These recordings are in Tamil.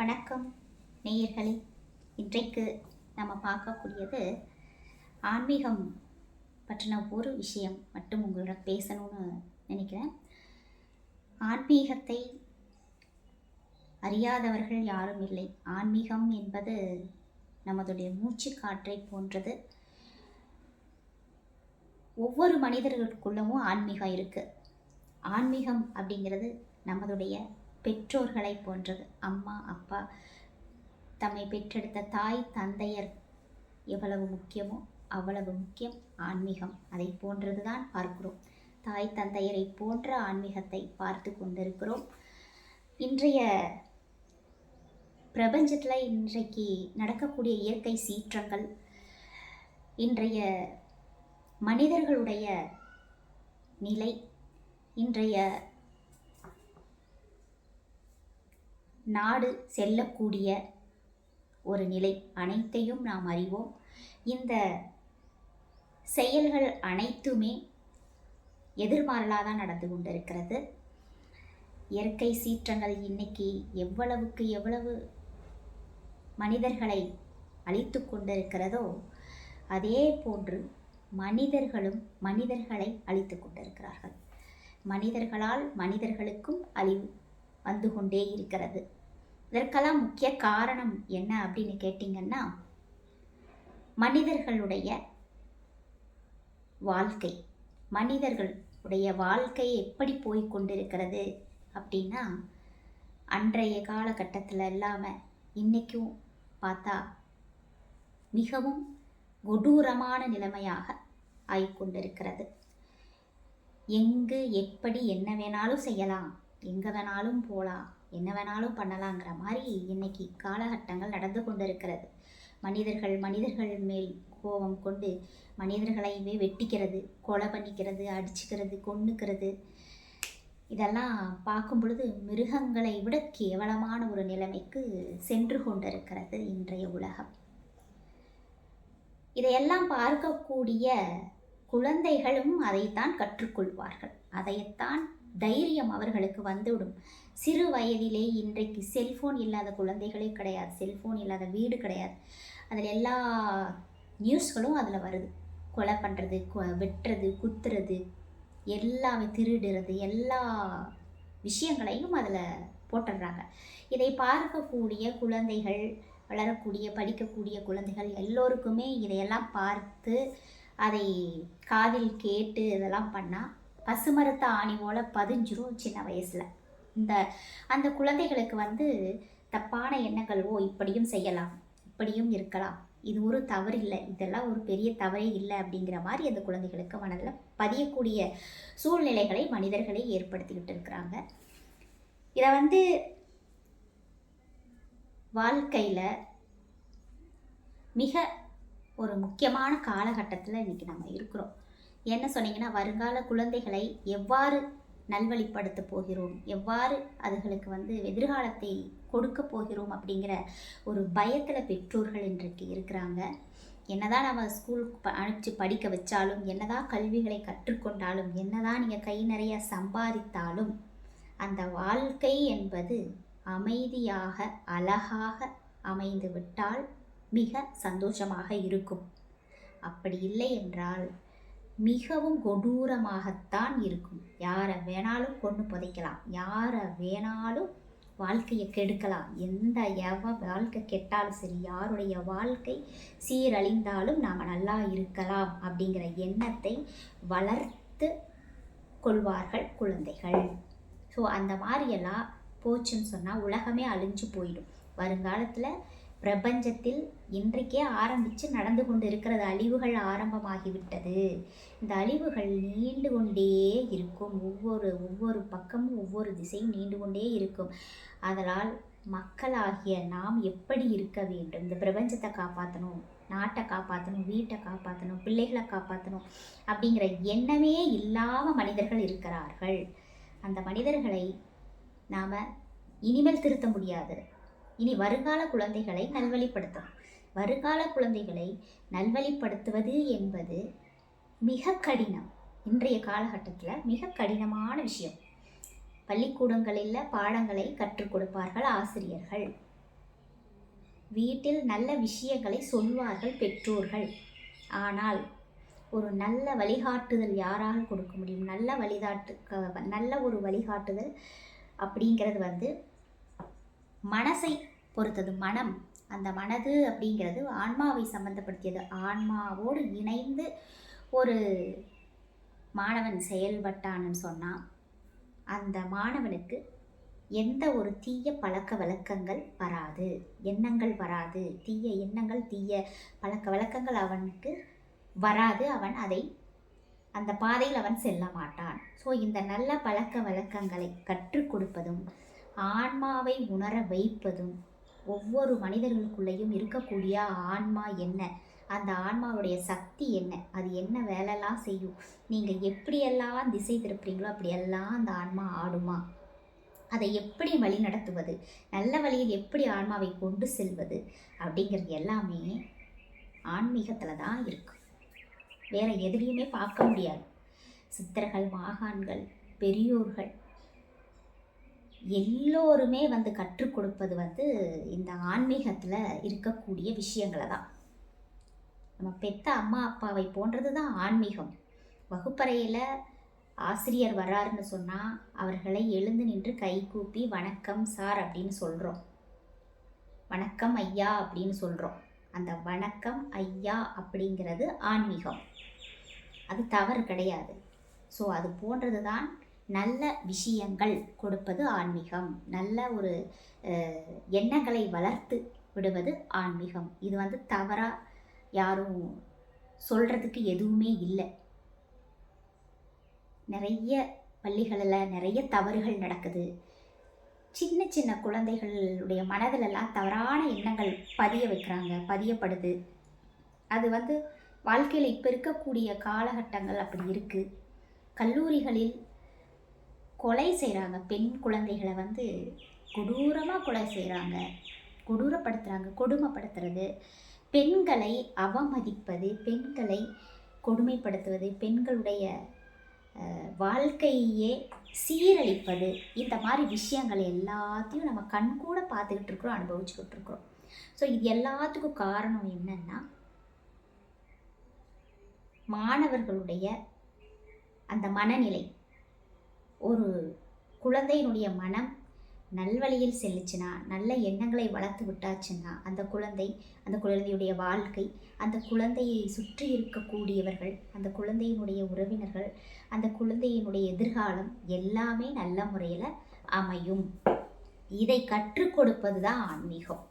வணக்கம். நேயர்களே இன்றைக்கு நம்ம பார்க்கக்கூடியது ஆன்மீகம் பற்றின ஒரு விஷயம் மட்டும் உங்களோட பேசணும்னு நினைக்கிறேன். ஆன்மீகத்தை அறியாதவர்கள் யாரும் இல்லை. ஆன்மீகம் என்பது நமதுடைய மூச்சு காற்றை போன்றது. ஒவ்வொரு மனிதர்களுக்குள்ளவும் ஆன்மீகம் இருக்குது ஆன்மீகம் அப்படிங்கிறது நமதுடைய பெற்றோர்களை போன்றது. அம்மா அப்பா தம்மை பெற்றெடுத்த தாய் தந்தையர் எவ்வளவு முக்கியமோ அவ்வளவு முக்கியம் ஆன்மீகம். அதை போன்றது தான் பார்க்கிறோம். தாய் தந்தையரை போன்ற ஆன்மீகத்தை பார்த்து கொண்டிருக்கிறோம். இன்றைய பிரபஞ்சத்தில் இன்றைக்கு நடக்கக்கூடிய இயற்கை சீற்றங்கள் இன்றைய மனிதர்களுடைய நிலை இன்றைய நாடு செல்லக்கூடிய ஒரு நிலை அனைத்தையும் நாம் அறிவோம். இந்த செயல்கள் அனைத்துமே எதிர்மாறலாக தான் நடந்து கொண்டிருக்கிறது. இயற்கை சீற்றங்கள் இன்னைக்கு எவ்வளவுக்கு எவ்வளவு மனிதர்களை அழித்து கொண்டிருக்கிறதோ அதே போன்று மனிதர்களும் மனிதர்களை அழித்து கொண்டிருக்கிறார்கள். மனிதர்களால் மனிதர்களுக்கும் அழிவு வந்து கொண்டே இருக்கிறது. இதற்கெல்லாம் முக்கிய காரணம் என்ன அப்படின்னு கேட்டிங்கன்னா மனிதர்களுடைய வாழ்க்கை. மனிதர்களுடைய வாழ்க்கை எப்படி போய் கொண்டிருக்கிறது அப்படின்னா அன்றைய காலகட்டத்தில் இல்லாமல் இன்றைக்கும் பார்த்தா மிகவும் கொடூரமான நிலைமையாக ஆகிக்கொண்டிருக்கிறது எங்கு எப்படி என்ன வேணாலும் செய்யலாம். எங்கே வேணாலும் போகலாம் என்ன வேணாலும் பண்ணலாங்கிற மாதிரி இன்னைக்கு காலகட்டங்கள் நடந்து கொண்டிருக்கிறது. மனிதர்கள் மனிதர்கள் மேல் கோபம் கொண்டு மனிதர்களையுமே வெட்டிக்கிறது கொலை பண்ணிக்கிறது அடிச்சுக்கிறது கொண்டுக்கிறது இதெல்லாம் பார்க்கும் பொழுது மிருகங்களை விட கேவலமான ஒரு நிலைமைக்கு சென்று கொண்டிருக்கிறது இன்றைய உலகம். இதையெல்லாம் பார்க்கக்கூடிய குழந்தைகளும் அதைத்தான் கற்றுக்கொள்வார்கள். அதைத்தான் தைரியம் அவர்களுக்கு வந்துவிடும். சிறு வயதிலே இன்றைக்கு செல்ஃபோன் இல்லாத குழந்தைகளே கிடையாது. செல்ஃபோன் இல்லாத வீடு கிடையாது. அதில் எல்லா நியூஸ்களும் அதில் வருது. கொலை பண்ணுறது வெட்டுறது குத்துறது எல்லாமே திருடுறது எல்லா விஷயங்களையும் அதில் போட்டுடுறாங்க. இதை பார்க்கக்கூடிய குழந்தைகள் வளரக்கூடிய படிக்கக்கூடிய குழந்தைகள் எல்லோருக்குமே இதையெல்லாம் பார்த்து அதை காதில் கேட்டு இதெல்லாம் பண்ணால் பசுமரத்த ஆணி போல் பதிஞ்சிரும் சின்ன வயசில். இந்த அந்த குழந்தைகளுக்கு வந்து தப்பான எண்ணங்கள் ஓ இப்படியும் செய்யலாம் இப்படியும் இருக்கலாம். இது ஒரு தவறு இல்லை இதெல்லாம் ஒரு பெரிய தவறே இல்லை அப்படிங்கிற மாதிரி அந்த குழந்தைகளுக்கு மனதில் பதியக்கூடிய சூழ்நிலைகளை மனிதர்களே ஏற்படுத்திக்கிட்டு இருக்கிறாங்க. இதை வந்து வாழ்க்கையில் மிக ஒரு முக்கியமான காலகட்டத்தில் இன்றைக்கி நம்ம இருக்கிறோம். என்ன சொன்னீங்கன்னா வருங்கால குழந்தைகளை எவ்வாறு நல்வழிப்படுத்த போகிறோம். எவ்வாறு அதுகளுக்கு வந்து எதிர்காலத்தை கொடுக்க போகிறோம் அப்படிங்கிற ஒரு பயத்தில் பெற்றோர்கள் இன்றைக்கு இருக்கிறாங்க. என்னதான் நம்ம ஸ்கூல் அனுப்பிச்சு படிக்க வச்சாலும் என்னதான் கல்விகளை கற்றுக்கொண்டாலும் என்னதான் நீங்கள் கை நிறைய சம்பாதித்தாலும் அந்த வாழ்க்கை என்பது அமைதியாக அழகாக அமைந்து விட்டால் மிக சந்தோஷமாக இருக்கும். அப்படி இல்லை என்றால் மிகவும் கொடூரமாகத்தான் இருக்கும். யாரை வேணாலும் கொண்டு புதைக்கலாம். யாரை வேணாலும் வாழ்க்கையை கெடுக்கலாம். எந்த எவ வாழ்க்கை கெட்டாலும் சரி யாருடைய வாழ்க்கை சீரழிந்தாலும் நாம் நல்லா இருக்கலாம் அப்படிங்கிற எண்ணத்தை வளர்த்து கொள்வார்கள் குழந்தைகள். ஸோ அந்த மாதிரியெல்லாம் போச்சுன்னு சொன்னால் உலகமே அழிஞ்சு போயிடும். வருங்காலத்தில் பிரபஞ்சத்தில் இன்றைக்கே ஆரம்பித்து நடந்து கொண்டு இருக்கிறது அழிவுகள் ஆரம்பமாகிவிட்டது. இந்த அழிவுகள் நீண்டு கொண்டே இருக்கும். ஒவ்வொரு ஒவ்வொரு பக்கமும் ஒவ்வொரு திசையும் நீண்டு கொண்டே இருக்கும். அதனால் மக்களாகிய நாம் எப்படி இருக்க வேண்டும்? இந்த பிரபஞ்சத்தை காப்பாற்றணும் நாட்டை காப்பாற்றணும் வீட்டை காப்பாற்றணும் பிள்ளைகளை காப்பாற்றணும் அப்படிங்கிற எண்ணமே இல்லாமல் மனிதர்கள் இருக்கிறார்கள். அந்த மனிதர்களை நாம் இனிமேல் திருத்த முடியாது. இனி வருங்கால குழந்தைகளை நல்வழிப்படுத்தும் வருங்கால குழந்தைகளை நல்வழிப்படுத்துவது என்பது மிக கடினம். இன்றைய காலகட்டத்தில் மிக கடினமான விஷயம். பள்ளிக்கூடங்களில் பாடங்களை கற்றுக் கொடுப்பார்கள் ஆசிரியர்கள். வீட்டில் நல்ல விஷயங்களை சொல்வார்கள் பெற்றோர்கள். ஆனால் ஒரு நல்ல வழிகாட்டுதல் யாரால் கொடுக்க முடியும்? நல்ல வழிகாட்டு நல்ல ஒரு வழிகாட்டுதல் அப்படிங்கிறது வந்து மனசை பொறுத்தது. மனம் அந்த மனது அப்படிங்கிறது ஆன்மாவை சம்மந்தப்படுத்தியது ஆன்மாவோடு இணைந்து ஒரு மாணவன் செயல்பட்டான்னு சொன்னால் அந்த மாணவனுக்கு எந்த ஒரு தீய பழக்க வழக்கங்கள் வராது. எண்ணங்கள் வராது. தீய எண்ணங்கள் தீய பழக்க வழக்கங்கள் அவனுக்கு வராது. அவன் அதை அந்த பாதையில் அவன் செல்ல மாட்டான். ஸோ இந்த நல்ல பழக்க வழக்கங்களை கற்றுக் கொடுப்பதும் ஆன்மாவை உணர வைப்பதும் ஒவ்வொரு மனிதர்களுக்குள்ளேயும் இருக்கக்கூடிய ஆன்மா என்ன? அந்த ஆன்மாவுடைய சக்தி என்ன? அது என்ன வேலைலாம் செய்யும்? நீங்கள் எப்படியெல்லாம் திசை திருப்புறீங்களோ அப்படியெல்லாம் அந்த ஆன்மா ஆடுமா? அதை எப்படி வழி நடத்துவது? நல்ல வழியில் எப்படி ஆன்மாவை கொண்டு செல்வது? அப்படிங்கிறது எல்லாமே ஆன்மீகத்தில் தான் இருக்கு. வேறு எதுலேயுமே பார்க்க முடியாது. சித்தர்கள் மாகான்கள் பெரியோர்கள் எல்லோருமே வந்து கற்றுக் கொடுப்பது வந்து இந்த ஆன்மீகத்தில் இருக்கக்கூடிய விஷயங்களை தான் நம்ம பெத்த அம்மா அப்பாவை போன்றது தான் ஆன்மீகம். வகுப்பறையில் ஆசிரியர் வர்றாருன்னு சொன்னால் அவர்களை எழுந்து நின்று கை கூப்பி வணக்கம் சார் அப்படின்னு சொல்கிறோம் வணக்கம் ஐயா அப்படின்னு சொல்கிறோம் அந்த வணக்கம் ஐயா அப்படிங்கிறது ஆன்மீகம். அது தவறு கிடையாது. ஸோ அது போன்றது தான் நல்ல விஷயங்கள் கொடுப்பது ஆன்மீகம். நல்ல ஒரு எண்ணங்களை வளர்த்து விடுவது ஆன்மீகம். இது வந்து தவறாக யாரும் சொல்கிறதுக்கு எதுவுமே இல்லை. நிறைய பள்ளிகளில் நிறைய தவறுகள் நடக்குது. சின்ன சின்ன குழந்தைகளுடைய மனதிலெல்லாம் தவறான எண்ணங்கள் பதிய வைக்கிறாங்க பதியப்படுது. அது வந்து வாழ்க்கையில் இப்போ இருக்கக்கூடிய காலகட்டங்கள் அப்படி இருக்குது கல்லூரிகளில் கொலை செய்கிறாங்க பெண் குழந்தைகளை வந்து கொடூரமாக கொலை செய்கிறாங்க கொடூரப்படுத்துகிறாங்க கொடுமைப்படுத்துறது. பெண்களை அவமதிப்பது பெண்களை கொடுமைப்படுத்துவது பெண்களுடைய வாழ்க்கையே சீரழிப்பது இந்த மாதிரி விஷயங்கள் எல்லாத்தையும் நம்ம கண்கூட பார்த்துக்கிட்டு இருக்கிறோம் அனுபவிச்சுக்கிட்டு இருக்கிறோம். ஸோ இது எல்லாத்துக்கும் காரணம் என்னன்னா மாணவர்களுடைய அந்த மனநிலை. ஒரு குழந்தையினுடைய மனம் நல்வழியில் செல்லுச்சுன்னா நல்ல எண்ணங்களை வளர்த்து விட்டாச்சுன்னா அந்த குழந்தை அந்த குழந்தையுடைய வாழ்க்கை அந்த குழந்தையை சுற்றி இருக்கக்கூடியவர்கள் அந்த குழந்தையினுடைய உறவினர்கள் அந்த குழந்தையினுடைய எதிர்காலம் எல்லாமே நல்ல முறையில் அமையும். இதை கற்றுக் கொடுப்பது தான் ஆன்மீகம்.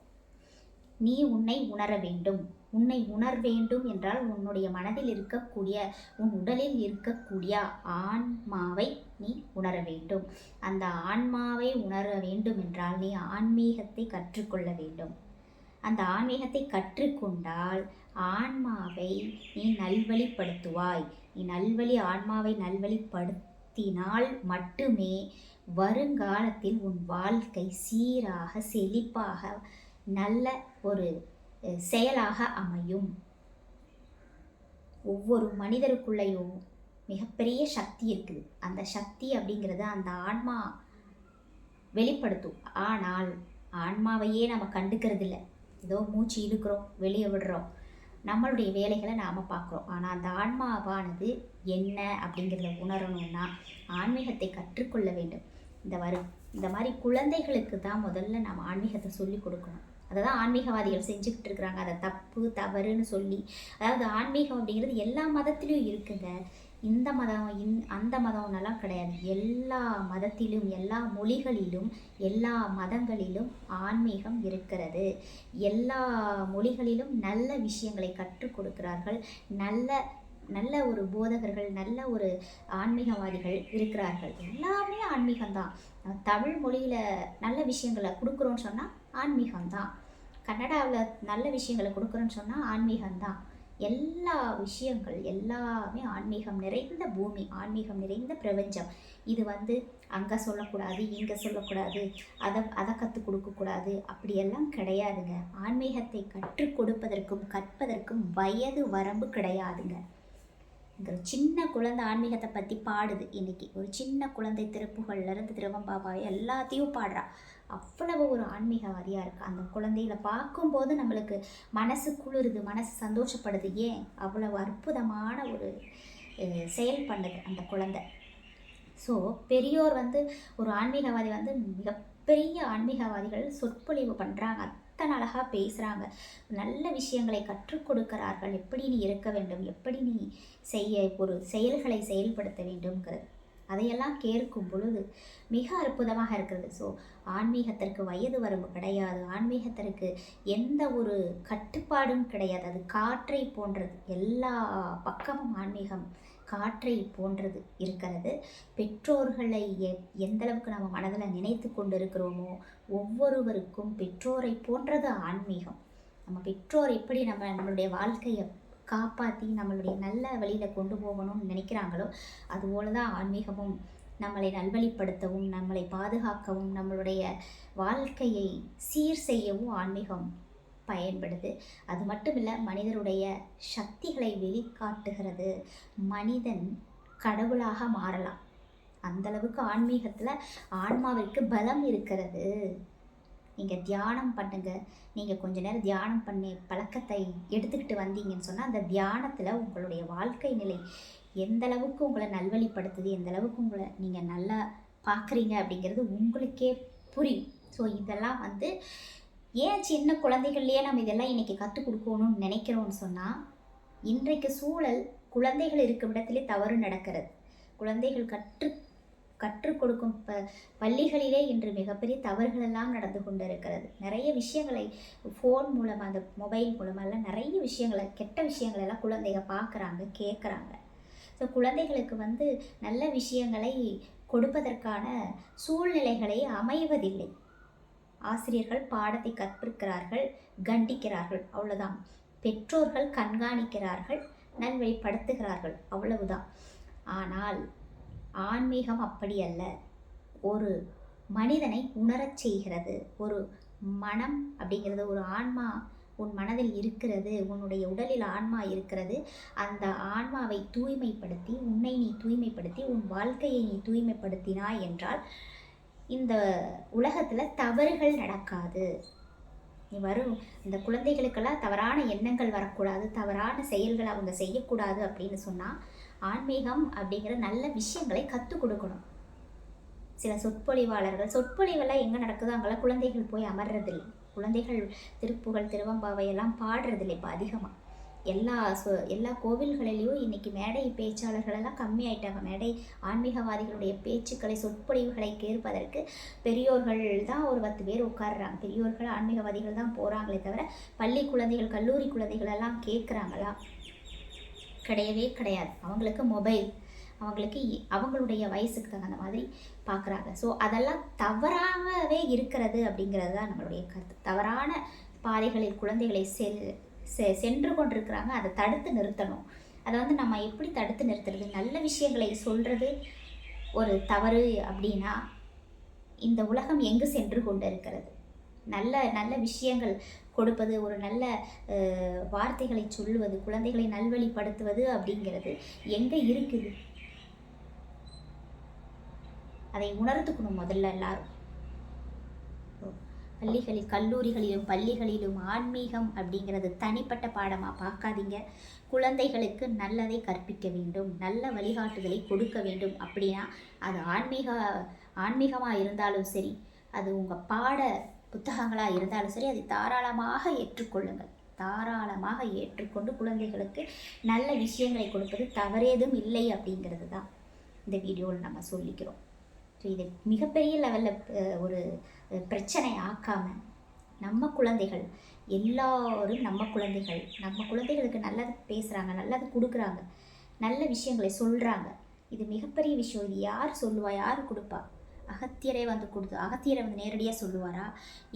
நீ உன்னை உணர வேண்டும். உன்னை உணர் வேண்டும் என்றால் உன்னுடைய மனதில் இருக்கக்கூடிய உன் உடலில் இருக்கக்கூடிய ஆன்மாவை நீ உணர வேண்டும். அந்த ஆன்மாவை உணர வேண்டும் என்றால் நீ ஆன்மீகத்தை கற்றுக்கொள்ள வேண்டும். அந்த ஆன்மீகத்தை கற்றுக்கொண்டால் ஆன்மாவை நீ நல்வழிப்படுத்துவாய். நீ நல்வழி ஆன்மாவை நல்வழிப்படுத்தினால் மட்டுமே வருங்காலத்தில் உன் வாழ்க்கை சீராக செழிப்பாக நல்ல ஒரு செயலாக அமையும். ஒவ்வொரு மனிதருக்குள்ளேயும் மிகப்பெரிய சக்தி இருக்குது. அந்த சக்தி அப்படிங்கிறது அந்த ஆன்மா வெளிப்படுத்தும். ஆனால் ஆன்மாவையே நம்ம கண்டுக்கிறது இல்லை ஏதோ மூச்சு இழுக்கிறோம் வெளியே விடுறோம். நம்மளுடைய வேலைகளை நாம் பார்க்குறோம். ஆனால் அந்த ஆன்மாவானது என்ன அப்படிங்கிறத உணரணும்னா ஆன்மீகத்தை கற்றுக்கொள்ள வேண்டும். இந்த வரு இந்த மாதிரி குழந்தைகளுக்கு தான் முதல்ல நம்ம ஆன்மீகத்தை சொல்லி கொடுக்கணும். அதை தான் ஆன்மீகவாதிகள் செஞ்சுக்கிட்டு இருக்கிறாங்க. அதை தப்பு தவறுன்னு சொல்லி. அதாவது ஆன்மீகம் அப்படிங்கிறது எல்லா மதத்திலையும் இருக்குங்க. இந்த மதம் இந் அந்த மதம்னெல்லாம் கிடையாது. எல்லா மதத்திலும் எல்லா மொழிகளிலும் எல்லா மதங்களிலும் ஆன்மீகம் இருக்கிறது. எல்லா மொழிகளிலும் நல்ல விஷயங்களை கற்றுக் கொடுக்கிறார்கள். நல்ல நல்ல ஒரு போதகர்கள் நல்ல ஒரு ஆன்மீகவாதிகள் இருக்கிறார்கள். எல்லாமே ஆன்மீகம்தான். தமிழ் மொழியில் நல்ல விஷயங்களை கொடுக்குறோன்னு சொன்னால் ஆன்மீகம்தான். கன்னடாவில் நல்ல விஷயங்களை கொடுக்குறோன்னு சொன்னால் ஆன்மீகம்தான். எல்லா விஷயங்கள் எல்லாமே ஆன்மீகம் நிறைந்த பூமி ஆன்மீகம் நிறைந்த பிரபஞ்சம். இது வந்து அங்கே சொல்லக்கூடாது இங்கே சொல்லக்கூடாது அதை அதை கற்றுக் கொடுக்கக்கூடாது அப்படியெல்லாம் கிடையாதுங்க. ஆன்மீகத்தை கற்றுக் கொடுப்பதற்கும் கற்பதற்கும் வயது வரம்பு கிடையாதுங்க. இங்க ஒரு சின்ன குழந்தை ஆன்மீகத்தை பற்றி பாடுது. இன்றைக்கி ஒரு சின்ன குழந்தை திருப்புகள்ல இருந்து எல்லாத்தையும் பாடுறா. அவ்வளவு ஒரு ஆன்மீகவாதியாக இருக்குது அந்த குழந்தைகளை பார்க்கும்போது நம்மளுக்கு மனசு குளிருது மனசு சந்தோஷப்படுது. ஏன்? அவ்வளவு அற்புதமான ஒரு செயல் பண்ணுது அந்த குழந்தை. ஸோ பெரியோர் வந்து ஒரு ஆன்மீகவாதி வந்து மிகப்பெரிய ஆன்மீகவாதிகள் சொற்பொழிவு பண்ணுறாங்க அத்தனை அழகாக பேசுகிறாங்க நல்ல விஷயங்களை கற்றுக் கொடுக்கிறார்கள். எப்படி நீ இருக்க வேண்டும்? எப்படி நீ செய்ய ஒரு செயல்களை செயல்படுத்த வேண்டும்ங்கிறது. அதையெல்லாம் கேட்கும் பொழுது மிக அற்புதமாக இருக்கிறது. ஸோ ஆன்மீகத்திற்கு வயது வரம்பு கிடையாது. ஆன்மீகத்திற்கு எந்த ஒரு கட்டுப்பாடும் கிடையாது. அது காற்றை போன்றது. எல்லா பக்கமும் ஆன்மீகம் காற்றை போன்றது இருக்கிறது. பெற்றோர்களை எ எந்தளவுக்கு நம்ம மனதில் நினைத்து கொண்டிருக்கிறோமோ ஒவ்வொருவருக்கும் பெற்றோரை போன்றது ஆன்மீகம். நம்ம பெற்றோர் எப்படி நம்ம நம்மளுடைய வாழ்க்கையை காப்பாற்றி நம்மளுடைய நல்ல வழியில் கொண்டு போகணும்னு நினைக்கிறாங்களோ அதுபோல தான் ஆன்மீகமும் நம்மளை நல்வழிப்படுத்தவும் நம்மளை பாதுகாக்கவும் நம்மளுடைய வாழ்க்கையை சீர் செய்யவும் ஆன்மீகம் பயன்படுது. அது மட்டும் இல்லை மனிதருடைய சக்திகளை வெளிக்காட்டுகிறது. மனிதன் கடவுளாக மாறலாம். அந்தளவுக்கு ஆன்மீகத்தில் ஆன்மாவிற்கு பலம் இருக்கிறது. நீங்கள் தியானம் பண்ணுங்கள் நீங்கள் கொஞ்ச நேரம் தியானம் பண்ணி பழக்கத்தை எடுத்துக்கிட்டு வந்தீங்கன்னு சொன்னால் அந்த தியானத்தில் உங்களுடைய வாழ்க்கை நிலை எந்த அளவுக்கு உங்களை நல்வழிப்படுத்துது எந்த அளவுக்கு உங்களை நீங்கள் நல்லா பார்க்குறீங்க அப்படிங்கிறது உங்களுக்கே புரியும். ஸோ இதெல்லாம் வந்து ஏன் சின்ன குழந்தைகள்லேயே நம்ம இதெல்லாம் இன்றைக்கி கற்றுக் கொடுக்கணும்னு நினைக்கிறோம்னு சொன்னால் இன்றைக்கு சூழல் குழந்தைகள் இருக்கும் இடத்திலே தவறு நடக்கிறது. குழந்தைகள் கற்று கற்றுக் கொடுக்கும் ப பள்ளிகளிலே இன்று மிகப்பெரிய தவறுகள் எல்லாம் நடந்து கொண்டு இருக்கிறது நிறைய விஷயங்களை ஃபோன் மூலமாக அந்த மொபைல் மூலமெல்லாம் நிறைய விஷயங்களை கெட்ட விஷயங்களெல்லாம் குழந்தைங்க பார்க்குறாங்க கேட்குறாங்க ஸோ குழந்தைகளுக்கு வந்து நல்ல விஷயங்களை கொடுப்பதற்கான சூழ்நிலைகளை அமைவதில்லை. ஆசிரியர்கள் பாடத்தை கற்பிக்கிறார்கள் கண்டிக்கிறார்கள் அவ்வளோதான் பெற்றோர்கள் கண்காணிக்கிறார்கள் நல்வழிப்படுத்துகிறார்கள் அவ்வளவுதான். ஆனால் ஆன்மீகம் அப்படி அல்ல. ஒரு மனிதனை உணரச் செய்கிறது. ஒரு மனம் அப்படிங்கிறது ஒரு ஆன்மா உன் மனதில் இருக்கிறது உன்னுடைய உடலில் ஆன்மா இருக்கிறது. அந்த ஆன்மாவை தூய்மைப்படுத்தி உன்னை நீ தூய்மைப்படுத்தி உன் வாழ்க்கையை நீ தூய்மைப்படுத்தினாய் என்றால் இந்த உலகத்தில் தவறுகள் நடக்காது. நீ வரும் இந்த குழந்தைகளுக்கெல்லாம் தவறான எண்ணங்கள் வரக்கூடாது தவறான செயல்களை அவங்க செய்யக்கூடாது அப்படின்னு சொன்னால் ஆன்மீகம் அப்படிங்கிற நல்ல விஷயங்களை கற்றுக் கொடுக்கணும். சில சொற்பொழிவாளர்கள் சொற்பொழிவெல்லாம் எங்கே நடக்குதோ அங்கெல்லாம் குழந்தைகள் போய் அமர்றதில்லை. குழந்தைகள் திருப்புகழ் திருவம்பாவை எல்லாம் பாடுறதில்லை இப்போ அதிகமாக எல்லா சொ எல்லா கோவில்களிலையும் இன்னைக்கு மேடை பேச்சாளர்கள் எல்லாம் கம்மியாயிட்டாங்க. மேடை ஆன்மீகவாதிகளுடைய பேச்சுக்களை சொற்பொழிவுகளை கேட்பதற்கு பெரியோர்கள் தான் ஒரு பத்து பேர் உட்கார்றாங்க. பெரியோர்கள் ஆன்மீகவாதிகள் தான் போகிறாங்களே தவிர பள்ளி குழந்தைகள் கல்லூரி குழந்தைகள் எல்லாம் கேட்குறாங்களா? கிடையவே கிடையாது. அவங்களுக்கு மொபைல் அவங்களுக்கு இ- அவங்களுடைய வயசுக்கு தகுந்த மாதிரி பார்க்குறாங்க ஸோ அதெல்லாம் தவறாகவே இருக்கிறது அப்படிங்கிறது தான் நம்மளுடைய கருத்து. தவறான பாதைகளில் குழந்தைகளை செல் செ சென்று கொண்டிருக்கிறாங்க. அதை தடுத்து நிறுத்தணும். அதை வந்து நம்ம எப்படி தடுத்து நிறுத்துறது? நல்ல விஷயங்களை சொல்கிறது ஒரு தவறு அப்படின்னா இந்த உலகம் எங்கு சென்று கொண்டு இருக்கிறது நல்ல நல்ல விஷயங்கள் கொடுப்பது ஒரு நல்ல வார்த்தைகளை சொல்லுவது குழந்தைகளை நல்வழிப்படுத்துவது அப்படிங்கிறது எங்கே இருக்குது? அதை உணர்ந்துக்கணும் முதல்ல எல்லாரும். பள்ளிகளில் கல்லூரிகளிலும் பள்ளிகளிலும் ஆன்மீகம் அப்படிங்கிறது தனிப்பட்ட பாடமாக பார்க்காதீங்க. குழந்தைகளுக்கு நல்லதை கற்பிக்க வேண்டும் நல்ல வழிகாட்டுதலை கொடுக்க வேண்டும் அப்படின்னா அது ஆன்மீக ஆன்மீகமாக இருந்தாலும் சரி அது உங்கள் பாட புத்தகங்களாக இருந்தாலும் சரி அதை தாராளமாக ஏற்றுக்கொள்ளுங்கள். தாராளமாக ஏற்றுக்கொண்டு குழந்தைகளுக்கு நல்ல விஷயங்களை கொடுப்பது தவறேதும் இல்லை அப்படிங்கிறது தான் இந்த வீடியோவில் நம்ம சொல்லிக்கிறோம். ஸோ இதை மிகப்பெரிய லெவலில் ஒரு பிரச்சனை ஆக்காம நம்ம குழந்தைகள் எல்லாரும் நம்ம குழந்தைகள் நம்ம குழந்தைகளுக்கு நல்லது பேசுகிறாங்க நல்லது கொடுக்குறாங்க நல்ல விஷயங்களை சொல்கிறாங்க இது மிகப்பெரிய விஷயம். இது யார் சொல்லுவா? யார் கொடுப்பா? அகத்தியரே வந்து கொடுத்து அகத்தியரை வந்து நேரடியாக சொல்லுவாரா?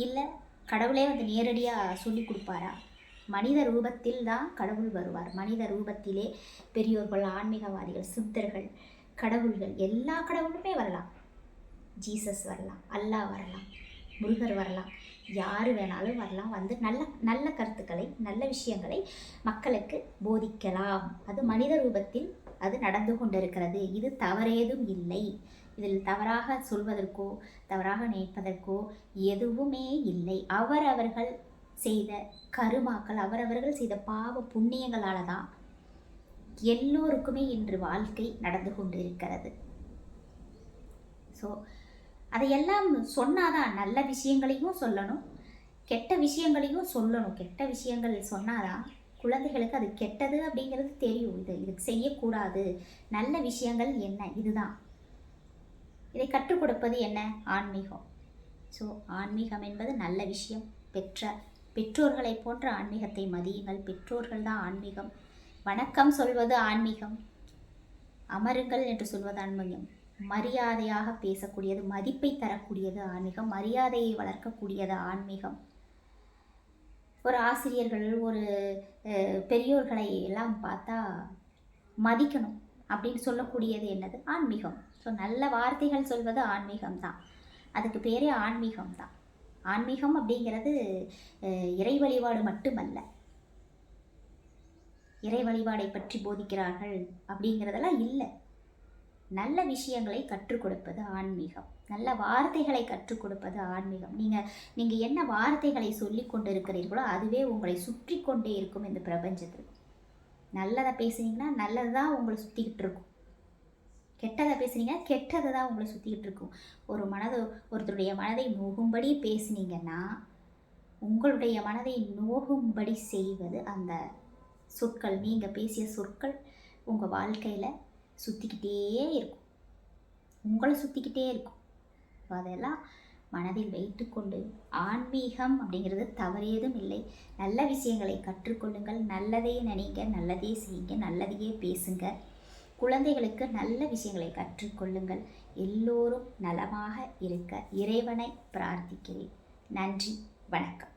இல்லை கடவுளே வந்து நேரடியாக சொல்லி கொடுப்பாரா? மனித ரூபத்தில் தான் கடவுள் வருவார். மனித ரூபத்திலே பெரியோர்கள் ஆன்மீகவாதிகள் சித்தர்கள் கடவுள்கள் எல்லா கடவுளுமே வரலாம். ஜீசஸ் வரலாம் அல்லாஹ் வரலாம் முருகர் வரலாம் யார் வேணாலும் வரலாம். வந்து நல்ல நல்ல கருத்துக்களை நல்ல விஷயங்களை மக்களுக்கு போதிக்கலாம். அது மனித ரூபத்தில் அது நடந்து கொண்டிருக்கிறது. இது தவறேதும் இல்லை. இதில் தவறாக சொல்வதற்கோ தவறாக நினைப்பதற்கோ எதுவுமே இல்லை. அவரவர்கள் செய்த கருமாக்கள் அவரவர்கள் செய்த பாவ புண்ணியங்களால் தான் எல்லோருக்குமே இன்று வாழ்க்கை நடந்து கொண்டு இருக்கிறது ஸோ அதையெல்லாம் சொன்னாதான் நல்ல விஷயங்களையும் சொல்லணும் கெட்ட விஷயங்களையும் சொல்லணும். கெட்ட விஷயங்கள் சொன்னாதான் குழந்தைகளுக்கு அது கெட்டது அப்படிங்கிறது தெரியும். இது இதுக்கு செய்யக்கூடாது. நல்ல விஷயங்கள் என்ன? இதுதான். இதை கற்றுக் கொடுப்பது என்ன? ஆன்மீகம். ஸோ ஆன்மீகம் என்பது நல்ல விஷயம். பெற்ற பெற்றோர்களை போன்ற ஆன்மீகத்தை மதியுங்கள். பெற்றோர்கள் தான் ஆன்மீகம். வணக்கம் சொல்வது ஆன்மீகம். அமருங்கள் என்று சொல்வது ஆன்மீகம். மரியாதையாக பேசக்கூடியது மதிப்பை தரக்கூடியது ஆன்மீகம். மரியாதையை வளர்க்கக்கூடியது ஆன்மீகம். ஒரு ஆசிரியர்கள் ஒரு பெரியோர்களை எல்லாம் பார்த்தா மதிக்கணும் அப்படின்னு சொல்லக்கூடியது என்னது? ஆன்மீகம். ஸோ நல்ல வார்த்தைகள் சொல்வது ஆன்மீகம் தான் அதுக்கு பேரே ஆன்மீகம் தான் ஆன்மீகம் அப்படிங்கிறது இறை வழிபாடு மட்டுமல்ல. இறை வழிபாடை பற்றி போதிக்கிறார்கள் அப்படிங்கிறதெல்லாம் இல்லை. நல்ல விஷயங்களை கற்றுக் கொடுப்பது ஆன்மீகம். நல்ல வார்த்தைகளை கற்றுக் கொடுப்பது ஆன்மீகம். நீங்கள் நீங்கள் என்ன வார்த்தைகளை சொல்லி கொண்டு இருக்கிறீர்களோ அதுவே உங்களை சுற்றி கொண்டே இருக்கும் இந்த பிரபஞ்சத்தில். நல்லதை பேசுனீங்கன்னா நல்லது தான் உங்களை சுற்றிக்கிட்டு இருக்கும். கெட்டதை பேசுனீங்க கெட்டதை தான் உங்களை சுற்றிக்கிட்டு இருக்கும். ஒரு மனது ஒருத்தருடைய மனதை நோகும்படி பேசுனீங்கன்னா உங்களுடைய மனதை நோகும்படி செய்வது அந்த சொற்கள் நீங்கள் பேசிய சொற்கள் உங்கள் வாழ்க்கையில் சுற்றிக்கிட்டே இருக்கும். உங்களை சுற்றிக்கிட்டே இருக்கும். அதெல்லாம் மனதில் வைத்துக்கொண்டு ஆன்மீகம் அப்படிங்கிறது தவறேதும் இல்லை. நல்ல விஷயங்களை கற்றுக்கொள்ளுங்கள். நல்லதே நினைங்க நல்லதே செய்யுங்க நல்லதையே பேசுங்கள் குழந்தைகளுக்கு நல்ல விஷயங்களை கற்றுக்கொள்ளுங்கள். எல்லோரும் நலமாக இருக்க இறைவனை பிரார்த்திக்கிறேன். நன்றி வணக்கம்.